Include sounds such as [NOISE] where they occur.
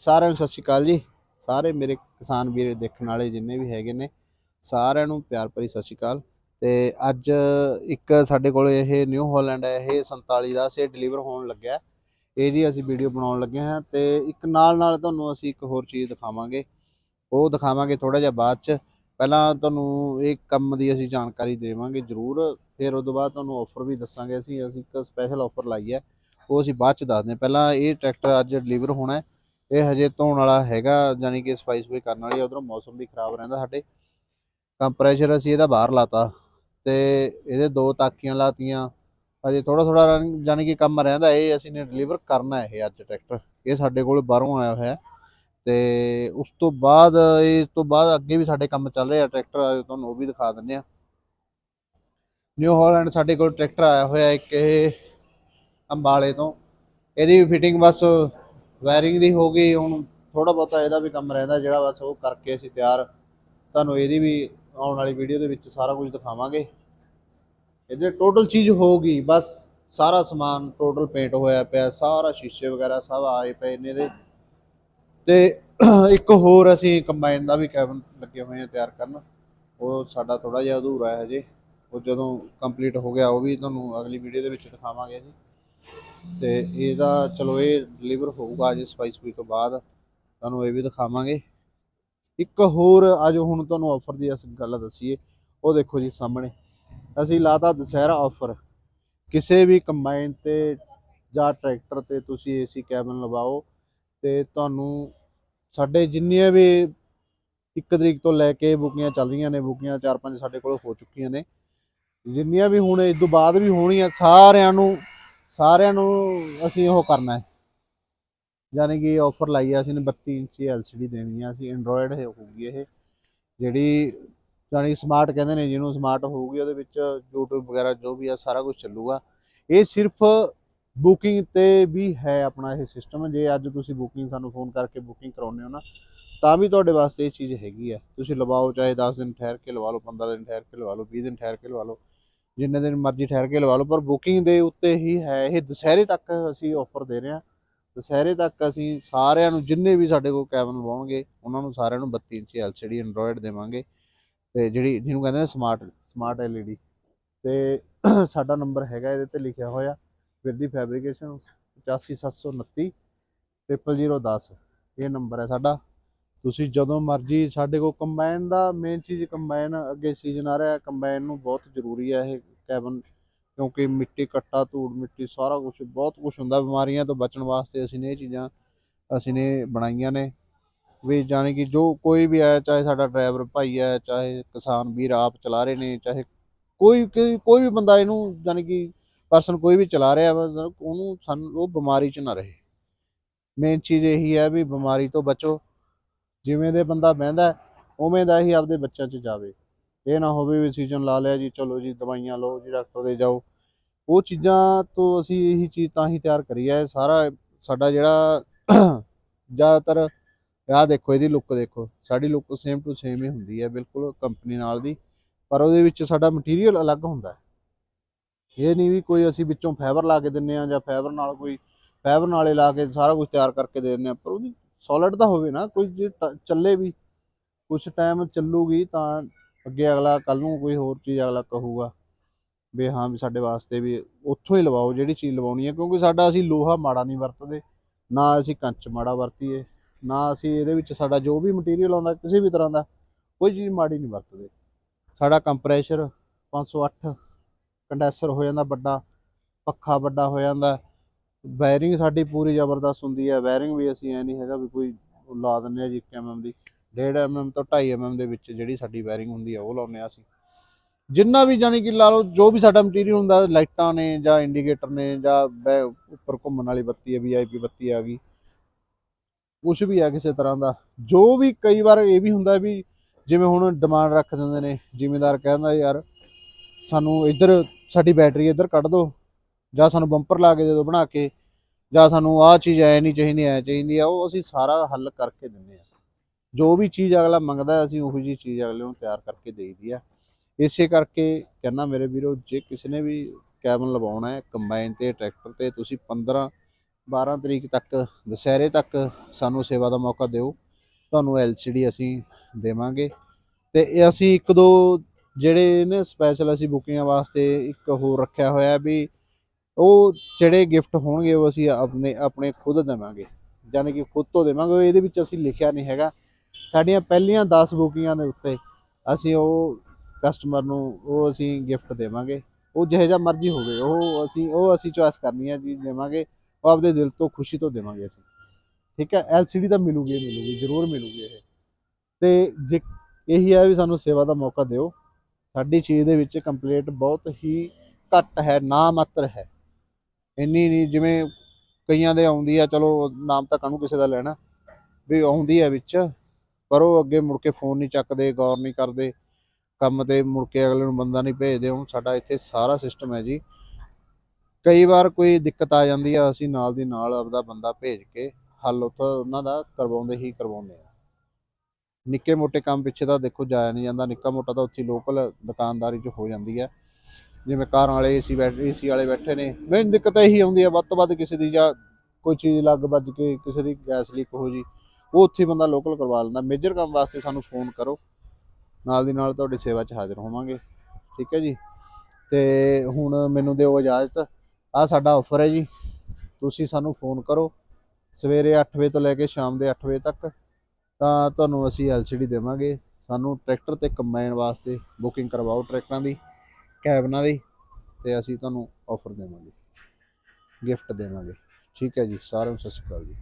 ਸਾਰਿਆਂ ਨੂੰ ਸਤਿ ਸ਼੍ਰੀ ਅਕਾਲ ਜੀ। ਸਾਰੇ ਮੇਰੇ ਕਿਸਾਨ ਵੀਰ ਦੇਖਣ ਵਾਲੇ ਜਿੰਨੇ ਵੀ ਹੈਗੇ ਨੇ, ਸਾਰਿਆਂ ਨੂੰ ਪਿਆਰ ਭਰੀ ਸਤਿ ਸ਼੍ਰੀ ਅਕਾਲ। ਤੇ ਅੱਜ ਇੱਕ ਸਾਡੇ ਕੋਲ ਇਹ ਨਿਊ ਹਾਲੈਂਡ ਹੈ, ਇਹ 47 ਦਾ ਸੇ ਡਿਲੀਵਰ ਹੋਣ ਲੱਗਿਆ। ਇਹਦੀ ਅਸੀਂ ਵੀਡੀਓ ਬਣਾਉਣ ਲੱਗੇ ਹਾਂ ਤੇ ਇੱਕ ਨਾਲ ਨਾਲ ਤੁਹਾਨੂੰ ਅਸੀਂ ਇੱਕ ਹੋਰ ਚੀਜ਼ ਦਿਖਾਵਾਂਗੇ। ਉਹ ਦਿਖਾਵਾਂਗੇ ਥੋੜਾ ਜਿਹਾ ਬਾਅਦ ਚ। ਪਹਿਲਾਂ ਤੁਹਾਨੂੰ ਇਹ ਕੰਮ ਦੀ ਅਸੀਂ ਜਾਣਕਾਰੀ ਦੇਵਾਂਗੇ ਜ਼ਰੂਰ। ਫਿਰ ਉਸ ਤੋਂ ਬਾਅਦ ਤੁਹਾਨੂੰ ਆਫਰ ਵੀ ਦੱਸਾਂਗੇ ਅਸੀਂ। ਅਸੀਂ ਇੱਕ ਸਪੈਸ਼ਲ ਆਫਰ ਲਾਈ ਹੈ, ਉਹ ਅਸੀਂ ਬਾਅਦ ਚ ਦੱਸਦੇ ਹਾਂ। ਪਹਿਲਾਂ ਇਹ ਟਰੈਕਟਰ ਅੱਜ ਡਿਲੀਵਰ ਹੋਣਾ ਹੈ। ਇਹ ਹਜੇ ਧੋਣ ਵਾਲਾ ਹੈਗਾ ਯਾਨੀ ਕਿ ਸਫ਼ਾਈ ਸਫ਼ਾਈ ਕਰਨ ਵਾਲੀ ਉਧਰੋਂ ਮੌਸਮ ਵੀ ਖਰਾਬ ਰਹਿੰਦਾ ਸਾਡੇ। ਕੰਪਰੈਸ਼ਰ ਅਸੀਂ ਇਹਦਾ ਬਾਹਰ ਲਾਤਾ ਤੇ ਇਹਦੇ ਦੋ ਤਾਕੀਆਂ ਲਾਤੀਆਂ। ਹਜੇ ਥੋੜਾ ਥੋੜਾ ਯਾਨੀ ਕਿ ਕੰਮ ਰਹਿੰਦਾ, ਇਹ ਅਸੀਂ ਨੇ ਡਿਲੀਵਰ ਕਰਨਾ ਇਹ ਅੱਜ ਟਰੈਕਟਰ ਇਹ ਸਾਡੇ ਕੋਲ ਬਾਹਰੋਂ ਆਇਆ ਹੋਇਆ। ਹੈ ਤੇ ਉਸ ਤੋਂ ਬਾਅਦ ਇਸ ਤੋਂ ਬਾਅਦ ਅੱਗੇ ਵੀ ਸਾਡੇ ਕੰਮ ਚੱਲ ਰਿਹਾ ਟਰੈਕਟਰ ਤੁਹਾਨੂੰ ਉਹ ਵੀ ਦਿਖਾ ਦਿੰਦੇ ਆ ਨਿਊ ਹਾਲੈਂਡ ਸਾਡੇ ਕੋਲ ਟਰੈਕਟਰ ਆਇਆ ਹੋਇਆ ਇੱਕ ਇਹ ਅੰਬਾਲੇ ਤੋਂ। ਇਹਦੀ ਵੀ ਫਿਟਿੰਗ ਬਸ ਵਾਇਰਿੰਗ ਦੀ ਹੋ ਗਈ, ਹੁਣ ਥੋੜਾ ਬਹੁਤਾ ਇਹਦਾ ਵੀ ਕੰਮ ਰਹਿੰਦਾ, ਜਿਹੜਾ ਬਸ ਉਹ ਕਰਕੇ ਅਸੀਂ ਤਿਆਰ। ਤੁਹਾਨੂੰ ਇਹਦੀ ਵੀ ਆਉਣ ਵਾਲੀ ਵੀਡੀਓ ਦੇ ਵਿੱਚ ਸਾਰਾ ਕੁਝ ਦਿਖਾਵਾਂਗੇ। ਇਹਦੇ ਟੋਟਲ ਚੀਜ਼ ਹੋ ਗਈ, ਬਸ ਸਾਰਾ ਸਮਾਨ ਟੋਟਲ ਪੇਂਟ ਹੋਇਆ ਪਿਆ, ਸਾਰਾ ਸ਼ੀਸ਼ੇ ਵਗੈਰਾ ਸਭ ਆਏ ਪਏ ਨੇ ਇਹਦੇ। ਤੇ [CLEARS THROAT] ਇੱਕ ਹੋਰ ਅਸੀਂ ਕੰਬਾਈਨ ਦਾ ਵੀ ਕੈਬਨ ਲੱਗੇ ਹੋਏ ਆ ਤਿਆਰ ਕਰਨ। ਉਹ ਸਾਡਾ ਥੋੜਾ ਜਿਹਾ ਅਧੂਰਾ ਹੈ ਹਜੇ। ਉਹ ਜਦੋਂ ਕੰਪਲੀਟ ਹੋ ਗਿਆ, ਉਹ ਵੀ ਤੁਹਾਨੂੰ ਅਗਲੀ ਵੀਡੀਓ ਦੇ ਵਿੱਚ ਦਿਖਾਵਾਂਗੇ ਅਸੀਂ। ਤੇ ਇਹਦਾ ਚਲੋ ਇਹ ਡਿਲੀਵਰ ਹੋਊਗਾ ਅੱਜ ਸਪਾਈਸ ਵੀ ਤੋਂ ਬਾਅਦ। ਤੁਹਾਨੂੰ ਇਹ ਵੀ ਦਿਖਾਵਾਂਗੇ। ਇੱਕ ਹੋਰ ਅੱਜ ਹੁਣ ਤੁਹਾਨੂੰ ਆਫਰ ਦੀ ਅਸੀਂ ਗੱਲ ਦੱਸੀਏ, ਉਹ ਦੇਖੋ ਜੀ ਸਾਹਮਣੇ। ਅਸੀਂ ਲਾਤਾ ਦੁਸਹਿਰਾ ਆਫਰ ਕਿਸੇ ਵੀ ਕੰਬਾਈਨ ਤੇ ਜਾਂ ਟਰੈਕਟਰ ਤੇ ਤੁਸੀਂ ਏਸੀ ਕੈਬਨ ਲਵਾਓ ਤੇ ਤੁਹਾਨੂੰ ਸਾਡੇ ਜਿੰਨੀਆਂ ਵੀ ਇੱਕ ਤਰੀਕ ਤੋਂ ਲੈ ਕੇ ਬੁਕਿੰਗਾਂ ਚੱਲ ਰਹੀਆਂ ਨੇ ਬੁਕਿੰਗਾਂ ਚਾਰ ਪੰਜ ਸਾਡੇ ਕੋਲ ਹੋ ਚੁੱਕੀਆਂ ਨੇ। ਜਿੰਨੀਆਂ ਵੀ ਹੁਣ ਇਸ ਤੋਂ ਬਾਅਦ ਵੀ ਹੋਣੀਆਂ, ਸਾਰਿਆਂ ਨੂੰ ਸਾਰਿਆਂ ਨੂੰ ਅਸੀਂ ਉਹ ਕਰਨਾ ਹੈ। ਯਾਨੀ ਕਿ ਆਫਰ ਲਾਈ ਹੈ ਅਸੀਂ ਨੇ 32 ਇੰਚੀ LCD ਦੇਣੀ ਹੈ ਅਸੀਂ ਐਂਡਰੋਇਡ ਹੋਊਗੀ ਇਹ, ਜਿਹੜੀ ਯਾਨੀ ਸਮਾਰਟ ਕਹਿੰਦੇ ਨੇ, ਜਿਹਨੂੰ ਸਮਾਰਟ ਹੋਊਗੀ, ਉਹਦੇ ਵਿੱਚ YouTube ਵਗੈਰਾ ਜੋ ਵੀ ਆ, ਸਾਰਾ ਕੁਝ ਚੱਲੂਗਾ। ਇਹ ਸਿਰਫ ਬੁਕਿੰਗ ਤੇ ਵੀ ਹੈ ਆਪਣਾ ਇਹ ਸਿਸਟਮ ਜੇ ਅੱਜ ਤੁਸੀਂ ਬੁਕਿੰਗ ਸਾਨੂੰ ਫੋਨ ਕਰਕੇ ਬੁਕਿੰਗ ਕਰਾਉਂਦੇ ਹੋ ਨਾ, ਤਾਂ ਵੀ ਤੁਹਾਡੇ ਵਾਸਤੇ ਇਹ ਚੀਜ਼ ਹੈਗੀ ਹੈ ਤੁਸੀਂ ਲਵਾਓ, ਚਾਹੇ 10 ਦਿਨ ਠਹਿਰ ਕੇ ਲਵਾ ਲਓ 15 ਦਿਨ ਠਹਿਰ ਕੇ ਲਵਾ ਲਓ 20 ਦਿਨ ਠਹਿਰ ਕੇ ਲਵਾ ਲਓ। ਜਿੰਨੇ ਦਿਨ ਮਰਜ਼ੀ ਠਹਿਰ ਕੇ ਲਵਾ ਲਓ, ਪਰ ਬੁਕਿੰਗ ਦੇ ਉੱਤੇ ਹੀ ਹੈ ਇਹ ਦੁਸਹਿਰੇ ਤੱਕ ਅਸੀਂ ਆਫਰ ਦੇ ਰਹੇ ਹਾਂ। ਦੁਸਹਿਰੇ ਤੱਕ ਅਸੀਂ ਸਾਰਿਆਂ ਨੂੰ ਜਿੰਨੇ ਵੀ ਸਾਡੇ ਕੋਲ ਕੈਬਨ ਲਵਾਉਣਗੇ, ਉਹਨਾਂ ਨੂੰ ਸਾਰਿਆਂ ਨੂੰ 32 ਇੰਚੀ LCD ਐਂਡਰੋਇਡ ਦੇਵਾਂਗੇ। ਤੇ ਜਿਹੜੀ, ਜਿਹਨੂੰ ਕਹਿੰਦੇ ਨੇ ਸਮਾਰਟ ਸਮਾਰਟ LED ਤੇ [CLEARS THROAT] ਸਾਡਾ ਨੰਬਰ ਹੈਗਾ ਇਹਦੇ ਤੇ ਲਿਖਿਆ ਹੋਇਆ। ਵਿਰਦੀ ਫੈਬਰੀਕੇਸ਼ਨ 85729 00010 ਇਹ ਨੰਬਰ ਹੈ ਸਾਡਾ। ਤੁਸੀਂ ਜਦੋਂ ਮਰਜ਼ੀ ਸਾਡੇ ਕੋਲ ਕੰਬਾਈਨ ਦਾ ਮੇਨ ਚੀਜ਼ ਕੰਬਾਈਨ ਅੱਗੇ ਸੀਜ਼ਨ ਆ ਰਿਹਾ ਕੰਬਾਈਨ ਨੂੰ ਬਹੁਤ ਜ਼ਰੂਰੀ ਹੈ ਇਹ ਕੈਬਨ ਕਿਉਂਕਿ ਮਿੱਟੀ ਕੱਟਾ, ਧੂੜ ਮਿੱਟੀ, ਸਾਰਾ ਕੁਝ ਬਹੁਤ ਕੁਝ ਹੁੰਦਾ। ਬਿਮਾਰੀਆਂ ਤੋਂ ਬਚਣ ਵਾਸਤੇ ਅਸੀਂ ਨੇ ਇਹ ਚੀਜ਼ਾਂ, ਅਸੀਂ ਨੇ ਬਣਾਈਆਂ ਨੇ। ਵੀ ਜਾਣੀ ਕਿ ਜੋ ਕੋਈ ਵੀ ਹੈ ਚਾਹੇ ਸਾਡਾ ਡਰਾਈਵਰ ਭਾਈ ਹੈ, ਚਾਹੇ ਕਿਸਾਨ ਵੀਰ ਆਪ ਚਲਾ ਰਹੇ ਨੇ, ਚਾਹੇ ਕੋਈ ਕੋਈ ਕੋਈ ਵੀ ਬੰਦਾ ਇਹਨੂੰ ਜਾਣੀ ਕਿ ਪਰਸਨ ਕੋਈ ਵੀ ਚਲਾ ਰਿਹਾ ਵਾ ਉਹਨੂੰ ਸਾਨੂੰ, ਉਹ ਬਿਮਾਰੀ 'ਚ ਨਾ ਰਹੇ। ਮੇਨ ਚੀਜ਼ ਇਹੀ ਹੈ ਵੀ ਬਿਮਾਰੀ ਤੋਂ ਬਚੋ। ਜਿਵੇਂ ਦੇ ਬੰਦਾ ਬਹਿੰਦਾ ਉਵੇਂ ਦਾ ਹੀ ਆਪਦੇ ਬੱਚਿਆਂ 'ਚ ਜਾਵੇ। ਇਹ ਨਾ ਹੋਵੇ ਵੀ ਸੀਜ਼ਨ ਲਾ ਲਿਆ ਜੀ, ਚਲੋ ਜੀ, ਦਵਾਈਆਂ ਲਓ ਜੀ ਡਾਕਟਰ ਦੇ ਜਾਓ। ਉਹ ਚੀਜ਼ਾਂ ਤੋਂ ਅਸੀਂ ਇਹੀ ਚੀਜ਼ ਤਾਂ ਹੀ ਤਿਆਰ ਕਰੀ ਹੈ ਸਾਰਾ ਸਾਡਾ ਜਿਹੜਾ [CLEARS THROAT] ਜ਼ਿਆਦਾਤਰ, ਆਹ ਦੇਖੋ, ਇਹਦੀ ਲੁੱਕ ਦੇਖੋ, ਸਾਡੀ ਲੁੱਕ ਸੇਮ ਟੂ ਸੇਮ ਹੀ ਹੁੰਦੀ ਹੈ, ਬਿਲਕੁਲ ਕੰਪਨੀ ਨਾਲ ਦੀ, ਪਰ ਉਹਦੇ ਵਿੱਚ ਸਾਡਾ ਮਟੀਰੀਅਲ ਅਲੱਗ ਹੁੰਦਾ ਹੈ। ਇਹ ਨਹੀਂ ਵੀ ਕੋਈ ਅਸੀਂ ਵਿੱਚੋਂ ਫਾਈਬਰ ਲਾ ਕੇ ਦਿੰਨੇ ਆ ਜਾਂ ਫਾਈਬਰ ਨਾਲ ਕੋਈ ਫਾਈਬਰ ਨਾਲੇ ਲਾ ਕੇ ਸਾਰਾ ਕੁਝ ਤਿਆਰ ਕਰਕੇ ਦੇ ਦਿੰਨੇ ਆ, ਪਰ ਉਹਦੀ ਸੋਲਿਡ ਤਾਂ ਹੋਵੇ ਨਾ, ਕੋਈ ਜੇ ਟ- ਚੱਲੇ ਵੀ ਕੁਝ ਟਾਈਮ ਚੱਲੂਗੀ ਤਾਂ ਅੱਗੇ ਅਗਲਾ ਕੱਲ ਨੂੰ ਕੋਈ ਹੋਰ ਚੀਜ਼ ਅਗਲਾ ਕਹੂਗਾ ਵੀ ਹਾਂ ਵੀ ਸਾਡੇ ਵਾਸਤੇ ਵੀ ਉੱਥੋਂ ਹੀ ਲਵਾਓ ਜਿਹੜੀ ਚੀਜ਼ ਲਵਾਉਣੀ ਹੈ, ਕਿਉਂਕਿ ਸਾਡਾ ਅਸੀਂ ਲੋਹਾ ਮਾੜਾ ਨਹੀਂ ਵਰਤਦੇ, ਨਾ ਅਸੀਂ ਕੰਚ ਮਾੜਾ ਵਰਤੀਏ, ਨਾ ਅਸੀਂ ਇਹਦੇ ਵਿੱਚ ਸਾਡਾ ਜੋ ਵੀ ਮਟੀਰੀਅਲ ਆਉਂਦਾ, ਕਿਸੇ ਵੀ ਤਰ੍ਹਾਂ ਦਾ ਕੋਈ ਚੀਜ਼ ਮਾੜੀ ਨਹੀਂ ਵਰਤਦੇ। ਸਾਡਾ ਕੰਪਰੈਸ਼ਰ 508 ਕੰਡੈਂਸਰ ਹੋ ਜਾਂਦਾ ਵੱਡਾ, ਪੱਖਾ ਵੱਡਾ ਹੋ ਜਾਂਦਾ ਵਾਇਰਿੰਗ ਸਾਡੀ ਪੂਰੀ ਜ਼ਬਰਦਸਤ ਹੁੰਦੀ ਹੈ ਵਾਇਰਿੰਗ ਵੀ ਅਸੀਂ ਐ ਨਹੀਂ ਹੈਗਾ ਵੀ ਕੋਈ ਲਾ ਦਿੰਦੇ ਆ ਜੀ 1 mm ਦੀ 1.5 mm ਤੋਂ 2.5 mm ਦੇ ਵਿੱਚ ਜਿਹੜੀ ਸਾਡੀ ਵਾਇਰਿੰਗ ਹੁੰਦੀ ਆ, ਉਹ ਲਾਉਂਦੇ ਆ ਅਸੀਂ। ਜਿੰਨਾ ਵੀ ਜਾਨੀ ਕਿ ਲਾ ਲਓ, ਜੋ ਵੀ ਸਾਡਾ ਮਟੀਰੀਅਲ ਹੁੰਦਾ, ਲਾਈਟਾਂ ਨੇ ਜਾਂ ਇੰਡੀਕੇਟਰ ਨੇ ਜਾਂ ਉੱਪਰ ਘੁੰਮਣ ਵਾਲੀ ਬੱਤੀ ਹੈ ਵੀਆਈਪੀ ਬੱਤੀ ਆ ਗਈ ਕੁਝ ਵੀ ਆ ਕਿਸੇ ਤਰ੍ਹਾਂ ਦਾ, ਜੋ ਵੀ ਕਈ ਵਾਰ ਇਹ ਵੀ ਹੁੰਦਾ ਵੀ ਜਿਵੇਂ ਹੁਣ ਡਿਮਾਂਡ ਰੱਖ ਦਿੰਦੇ ਨੇ, ਜ਼ਿਮੀਂਦਾਰ ਕਹਿੰਦਾ ਯਾਰ ਸਾਨੂੰ ਇੱਧਰ ਸਾਡੀ ਬੈਟਰੀ ਇੱਧਰ ਕੱਢ ਦਿਓ ਜਾਂ ਸਾਨੂੰ ਬੰਪਰ ਲਾ ਕੇ ਦੇ ਦਿਓ ਬਣਾ ਕੇ, ਜਾਂ ਸਾਨੂੰ ਆਹ ਚੀਜ਼ ਐ ਨਹੀਂ ਚਾਹੀਦੀ, ਐ ਚਾਹੀਦੀ ਆ, ਉਹ ਅਸੀਂ ਸਾਰਾ ਹੱਲ ਕਰਕੇ ਦਿੰਦੇ ਆ। ਜੋ ਵੀ ਚੀਜ਼ ਅਗਲਾ ਮੰਗਦਾ ਅਸੀਂ ਉਹੋ ਜੀ ਚੀਜ਼ ਅਗਲੇ ਨੂੰ ਤਿਆਰ ਕਰਕੇ ਦੇਈਦੀ ਆ। ਇਸੇ ਕਰਕੇ ਕਹਿੰਦਾ ਮੇਰੇ ਵੀਰੋ, ਜੇ ਕਿਸੇ ਨੇ ਵੀ ਕੈਬਨ ਲਵਾਉਣਾ ਹੈ, ਕੰਬਾਈਨ ਤੇ, ਟਰੈਕਟਰ ਤੇ, ਤੁਸੀਂ 15 12 ਤਰੀਕ ਤੱਕ, ਦੁਸਹਿਰੇ ਤੱਕ ਸਾਨੂੰ ਸੇਵਾ ਦਾ ਮੌਕਾ ਦਿਓ। ਤੁਹਾਨੂੰ LCD ਅਸੀਂ ਦੇਵਾਂਗੇ। ਤੇ ਇਹ ਅਸੀਂ ਇੱਕ ਦੋ ਜਿਹੜੇ ਨੇ ਸਪੈਸ਼ਲ ਅਸੀਂ ਬੁਕਿੰਗਾਂ ਵਾਸਤੇ ਇੱਕ ਹੋਰ ਰੱਖਿਆ ਹੋਇਆ ਵੀ ਉਹ ਜਿਹੜੇ ਗਿਫਟ ਹੋਣਗੇ ਉਹ ਅਸੀਂ ਆਪਣੇ ਆਪਣੇ ਖੁਦ ਦੇਵਾਂਗੇ। ਯਾਨੀ ਕਿ ਖੁਦ ਤੋਂ ਦੇਵਾਂਗੇ ਇਹਦੇ ਵਿੱਚ ਅਸੀਂ ਲਿਖਿਆ ਨਹੀਂ ਹੈਗਾ। ਸਾਡੀਆਂ ਪਹਿਲੀਆਂ 10 ਬੁਕਿੰਗਾਂ ਦੇ ਉੱਤੇ ਅਸੀਂ ਉਹ ਕਸਟਮਰ ਨੂੰ ਉਹ ਅਸੀਂ ਗਿਫਟ ਦੇਵਾਂਗੇ। ਉਹ ਜਿਹੋ ਜਿਹਾ ਮਰਜ਼ੀ ਹੋਵੇ, ਉਹ ਅਸੀਂ ਉਹ ਅਸੀਂ ਚੁਆਇਸ ਕਰਨੀ ਹੈ ਜੀ, ਦੇਵਾਂਗੇ, ਉਹ ਆਪਦੇ ਦਿਲ ਤੋਂ ਖੁਸ਼ੀ ਤੋਂ ਦੇਵਾਂਗੇ ਅਸੀਂ। ਠੀਕ ਹੈ LCD ਤਾਂ ਮਿਲੂਗੀ ਹੀ ਮਿਲੂਗੀ, ਜ਼ਰੂਰ ਮਿਲੂਗੀ ਇਹ। ਤੇ ਜੇ ਇਹੀ ਹੈ ਵੀ ਸਾਨੂੰ ਸੇਵਾ ਦਾ ਮੌਕਾ ਦਿਓ, ਸਾਡੀ ਚੀਜ਼ ਦੇ ਵਿੱਚ ਕੰਪਲੀਟ ਬਹੁਤ ਹੀ ਘੱਟ ਹੈ ਨਾ ਮਾਤਰ ਹੈ। ਇੰਨੀ ਨਹੀਂ ਜਿਵੇਂ ਕਈਆਂ ਦੇ ਆਉਂਦੀ ਆ ਚਲੋ ਨਾਮ ਤਾਂ ਕਾਹਨੂੰ ਕਿਸੇ ਦਾ ਲੈਣਾ, ਵੀ ਆਉਂਦੀ ਹੈ ਵਿੱਚ ਪਰ ਉਹ ਅੱਗੇ ਮੁੜ ਕੇ ਫੋਨ ਨਹੀਂ ਚੱਕਦੇ, ਗੌਰ ਨਹੀਂ ਕਰਦੇ, ਕੰਮ ਤੇ ਮੁੜ ਕੇ ਅਗਲੇ ਨੂੰ ਬੰਦਾ ਨਹੀਂ ਭੇਜਦੇ। ਹੁਣ ਸਾਡਾ ਇੱਥੇ ਸਾਰਾ ਸਿਸਟਮ ਹੈ ਜੀ। ਕਈ ਵਾਰ ਕੋਈ ਦਿੱਕਤ ਆ ਜਾਂਦੀ ਆ, ਅਸੀਂ ਨਾਲ ਦੀ ਨਾਲ ਆਪਦਾ ਬੰਦਾ ਭੇਜ ਕੇ ਹੱਲ ਉੱਥੋਂ ਉਹਨਾਂ ਦਾ ਕਰਵਾਉਂਦੇ ਹੀ ਕਰਵਾਉਂਦੇ ਆ। ਨਿੱਕੇ ਮੋਟੇ ਕੰਮ ਪਿੱਛੇ ਤਾਂ ਦੇਖੋ ਜਾਇਆ ਨਹੀਂ ਜਾਂਦਾ, ਨਿੱਕਾ ਮੋਟਾ ਤਾਂ ਉੱਥੇ ਲੋਕਲ ਦੁਕਾਨਦਾਰੀ 'ਚ ਹੋ ਜਾਂਦੀ ਹੈ ਜਿਵੇਂ ਕਾਰਾਂ ਵਾਲੇ ਏਸੀ ਬੈਠੇ ਏਸੀ ਵਾਲੇ ਬੈਠੇ ਨੇ ਮੈਨੂੰ ਦਿੱਕਤ ਇਹੀ ਆਉਂਦੀ ਹੈ ਵੱਧ ਤੋਂ ਵੱਧ ਕਿਸੇ ਦੀ ਜਾਂ ਕੋਈ ਚੀਜ਼ ਲੱਗ ਵੱਜ ਕੇ ਕਿਸੇ ਦੀ ਗੈਸ ਲੀਕ ਹੋ ਜੀ। ਉਹ ਉੱਥੇ ਬੰਦਾ ਲੋਕਲ ਕਰਵਾ ਲੈਂਦਾ। ਮੇਜਰ ਕੰਮ ਵਾਸਤੇ ਸਾਨੂੰ ਫੋਨ ਕਰੋ। ਨਾਲ ਦੀ ਨਾਲ ਤੁਹਾਡੀ ਸੇਵਾ 'ਚ ਹਾਜ਼ਰ ਹੋਵਾਂਗੇ। ਠੀਕ ਹੈ ਜੀ? ਤੇ ਹੁਣ ਮੈਨੂੰ ਦਿਓ ਇਜਾਜ਼ਤ। ਆ ਸਾਡਾ ਆਫਰ ਹੈ ਜੀ। ਤੁਸੀਂ ਸਾਨੂੰ ਫੋਨ ਕਰੋ। ਸਵੇਰੇ 8 ਵਜੇ ਤੋਂ ਲੈ ਕੇ ਸ਼ਾਮ ਦੇ 8 ਵਜੇ ਤੱਕ। ਤਾਂ ਤੁਹਾਨੂੰ ਅਸੀਂ LCD ਦੇਵਾਂਗੇ। ਸਾਨੂੰ ਟਰੈਕਟਰ ਤੇ ਕੰਬਾਈਨ ਵਾਸਤੇ ਬੁਕਿੰਗ ਕਰਵਾਓ ਟਰੈਕਟਰਾਂ ਦੀ ਕੈਬਨਾਂ ਦੀ ਤੇ ਅਸੀਂ ਤੁਹਾਨੂੰ ਆਫਰ ਦੇਵਾਂਗੇ। ਗਿਫਟ ਦੇਵਾਂਗੇ। ਠੀਕ ਹੈ ਜੀ? ਸਾਰਿਆਂ ਨੂੰ ਸਤਿ ਸ਼੍ਰੀ ਅਕਾਲ ਜੀ।